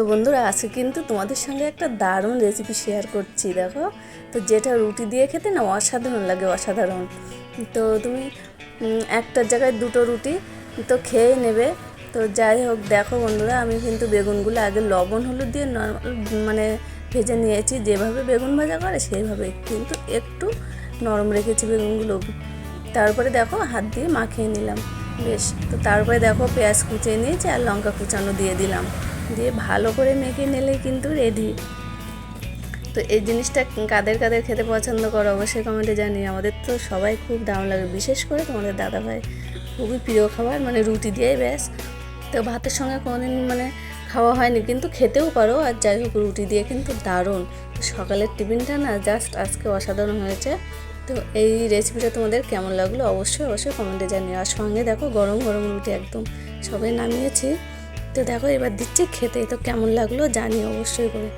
তো বন্ধুরা, আজকে কিন্তু তোমাদের সঙ্গে একটা দারুণ রেসিপি শেয়ার করছি, দেখো। তো যেটা রুটি দিয়ে খেতে না অসাধারণ লাগে, অসাধারণ। তো তুমি একটার জায়গায় দুটো রুটি তো খেয়ে নেবে। তো যাই হোক, দেখো বন্ধুরা, আমি কিন্তু বেগুনগুলো আগে লবণ, হলুদ দিয়ে নর্মাল মানে ভেজে নিয়েছি। যেভাবে বেগুন ভাজা করে সেইভাবে কিন্তু একটু নরম রেখেছি বেগুনগুলো। তারপরে দেখো, হাত দিয়ে মাখিয়ে নিলাম। বেশ, তো তারপরে দেখো, পেঁয়াজ কুচিয়ে নিয়েছি আর লঙ্কা কুচানো দিয়ে দিলাম। দিয়ে ভালো করে মেখে নিলেই কিন্তু রেডি তো এই জিনিসটা কাদের কাদের খেতে পছন্দ করো অবশ্যই কমেন্টে জানিয়ে আমাদের তো সবাই খুব দাম লাগে, বিশেষ করে তোমাদের দাদা ভাই খুবই প্রিয় খাবার মানে রুটি দিয়েই ব্যাস। তো ভাতের সঙ্গে কোনোদিন মানে খাওয়া হয়নি, কিন্তু খেতেও পারো, আর যাই হোক রুটি দিয়ে কিন্তু দারুণ। সকালের টিফিনটা না জাস্ট আজকে অসাধারণ হয়েছে। তো এই রেসিপিটা তোমাদের কেমন লাগল অবশ্যই অবশ্যই কমেন্টে জানিও। আর সঙ্গে দেখো গরম গরম রুটি একদম সবাই নামিয়েছি। তো দেখো এবার দিচ্ছি খেতে তো কেমন লাগল জানি অবশ্যই করে।